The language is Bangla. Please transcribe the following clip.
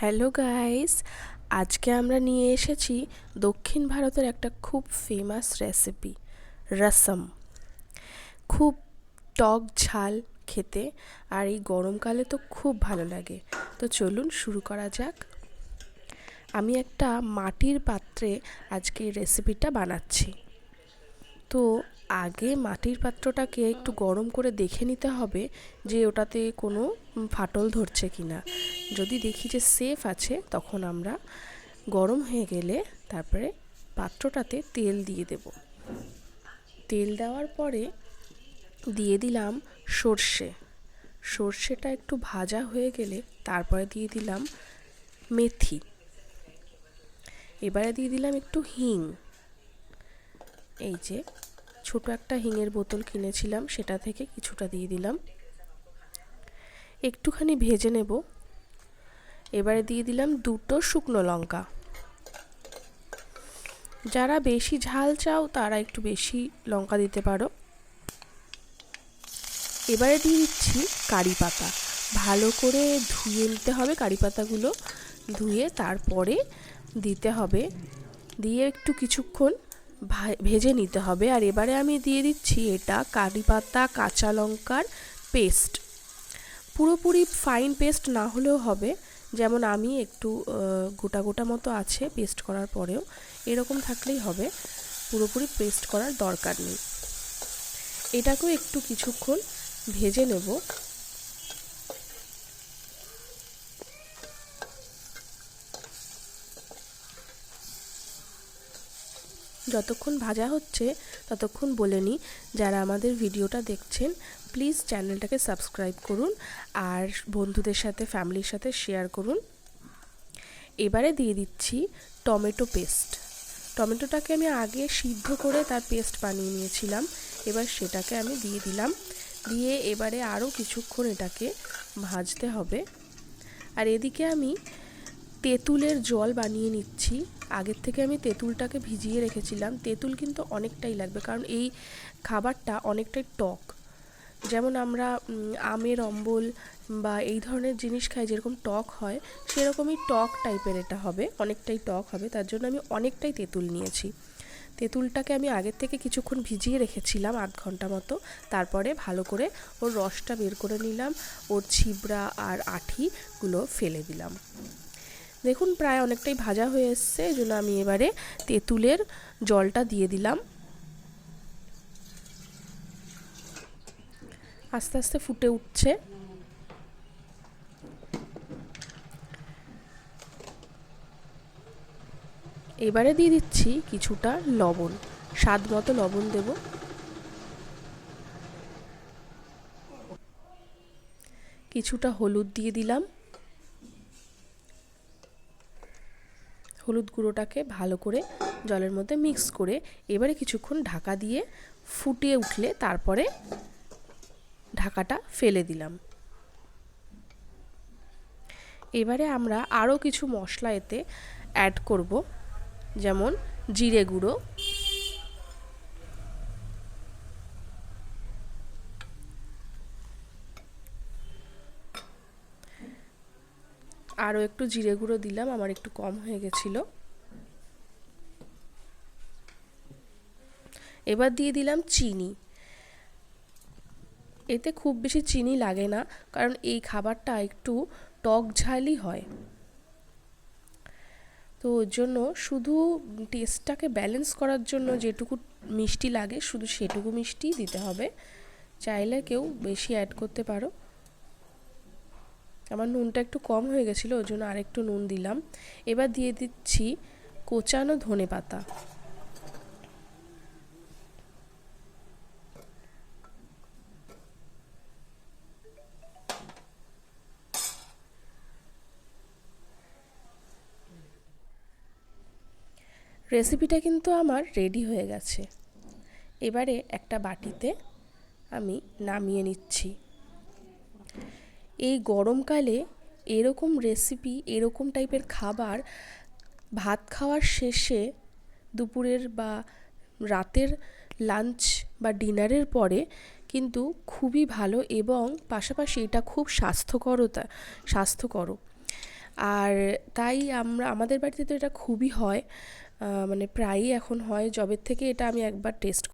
হ্যালো গাইস আজকে আমরা নিয়ে এসেছি দক্ষিণ ভারতের একটা খুব ফেমাস রেসিপি রসম খুব টক ঝাল খেতে আর এই গরমকালে তো খুব ভালো লাগে। তো চলুন শুরু করা যাক। আমি একটা মাটির পাত্রে আজকে এই রেসিপিটা বানাচ্ছি। তো আগে মাটির পাত্রটাকে একটু গরম করে দেখে নিতে হবে যে ওটাতে কোনো ফাটল ধরছে কি না যদি দেখি যে সেফ আছে, তখন আমরা গরম হয়ে গেলে তারপরে পাত্রটাতে তেল দিয়ে দেব। তেল দেওয়ার পরে দিয়ে দিলাম সর্ষে। সর্ষেটা একটু ভাজা হয়ে গেলে তারপরে দিয়ে দিলাম মেথি। এবারে দিয়ে দিলাম একটু হিং। এই যে ছোট একটা হিঙের বোতল কিনেছিলাম, সেটা থেকে কিছুটা দিয়ে দিলাম। একটুখানি ভেজে নেব। এবারে দিয়ে দিলাম দুটো শুকনো লঙ্কা। যারা বেশি ঝাল চাও, তারা একটু বেশি লঙ্কা দিতে পারো। এবারে দিয়ে দিচ্ছি কারি পাতা। ভালো করে ধুয়ে নিতে হবে কারি পাতাগুলো। ধুয়ে তারপরে দিতে হবে, দিয়ে একটু কিছুক্ষণ ভেজে নিতে হবে। আর এবারে আমি দিয়ে দিচ্ছি এটা কারি পাতা, কাঁচা লঙ্কার পেস্ট। পুরোপুরি ফাইন পেস্ট না হলেও হবে। যেমন আমি একটু গোটা গোটা মতো আছে পেস্ট করার পরেও, এরকম থাকলেই হবে। পুরোপুরি পেস্ট করার দরকার নেই। এটাকেও একটু কিছুক্ষণ ভেজে নেব। যতক্ষণ ভাজা হচ্ছে, ততক্ষণ বলে নিই যারা আমাদের ভিডিওটা দেখছেন প্লিজ চ্যানেলটাকে সাবস্ক্রাইব করুন আর বন্ধুদের সাথে ফ্যামিলির সাথে শেয়ার করুন। এবারে দিয়ে দিচ্ছি টমেটো পেস্ট টমেটোটাকে আমি আগে সিদ্ধ করে তার পেস্ট বানিয়ে নিয়েছিলাম। এবার সেটাকে আমি দিয়ে দিলাম। দিয়ে এবারে আরও কিছুক্ষণ এটাকে ভাজতে হবে। আর এদিকে আমি তেঁতুলের জল বানিয়ে নিচ্ছি। আগের থেকে আমি তেঁতুলটাকে ভিজিয়ে রেখেছিলাম। তেঁতুল কিন্তু অনেকটাই লাগবে, কারণ এই খাবারটা অনেকটাই টক। যেমন আমরা আমের অম্বল বা এই ধরনের জিনিস খাই যেরকম টক হয়, সেরকমই টক টাইপের এটা হবে, অনেকটাই টক হবে। তার জন্য আমি অনেকটাই তেঁতুল নিয়েছি। তেঁতুলটাকে আমি আগের থেকে কিছুক্ষণ ভিজিয়ে রেখেছিলাম আধ ঘণ্টা মতো। তারপরে ভালো করে ওর রসটা বের করে নিলাম, ওর ছিবড়া আর আঠিগুলো ফেলে দিলাম। দেখুন, প্রায় অনেকটাই ভাজা হয়ে এসছে, এই জন্য আমি এবারে তেঁতুলের জলটা দিয়ে দিলাম। আস্তে আস্তে ফুটে উঠছে। এবারে দিয়ে দিচ্ছি কিছুটা লবণ, স্বাদ মতো লবণ দেব। কিছুটা হলুদ দিয়ে দিলাম। হলুদ গুঁড়োটাকে ভালো করে জলের মধ্যে মিক্স করে এবারে কিছুক্ষণ ঢাকা দিয়ে ফুটিয়ে উঠলে তারপরে ঢাকাটা ফেলে দিলাম। এবারে আমরা আরও কিছু মশলা এতে অ্যাড করব, যেমন জিরে গুঁড়ো আরও একটু জিরে গুঁড়ো দিলাম, আমার একটু কম হয়ে গেছিল। এবার দিয়ে দিলাম চিনি। এতে খুব বেশি চিনি লাগে না, কারণ এই খাবারটা একটু টক ঝালই হয়। তো ওর জন্য শুধু টেস্টটাকে ব্যালেন্স করার জন্য যেটুকু মিষ্টি লাগে, শুধু সেটুকু মিষ্টি দিতে হবে। চাইলে কেউ বেশি অ্যাড করতে পারো। আমার নুনটা একটু কম হয়ে গেছিল ওই জন্য আরেকটু নুন দিলাম। এবার দিয়ে দিচ্ছি কোচানো ধনে পাতা। রেসিপিটা কিন্তু আমার রেডি হয়ে গেছে। এবারে একটা বাটিতে আমি নামিয়ে নিচ্ছি। এই গরমকালে এরকম রেসিপি এরকম টাইপের খাবার ভাত খাওয়ার শেষে দুপুরের বা রাতের লাঞ্চ বা ডিনারের পরে কিন্তু খুবই ভালো এবং পাশাপাশি এটা খুব স্বাস্থ্যকরতা, স্বাস্থ্যকর। আর তাই আমরা, আমাদের বাড়িতে তো এটা খুবই হয় মানে প্রায়ই এখন হয় জবের থেকে এটা আমি একবার টেস্ট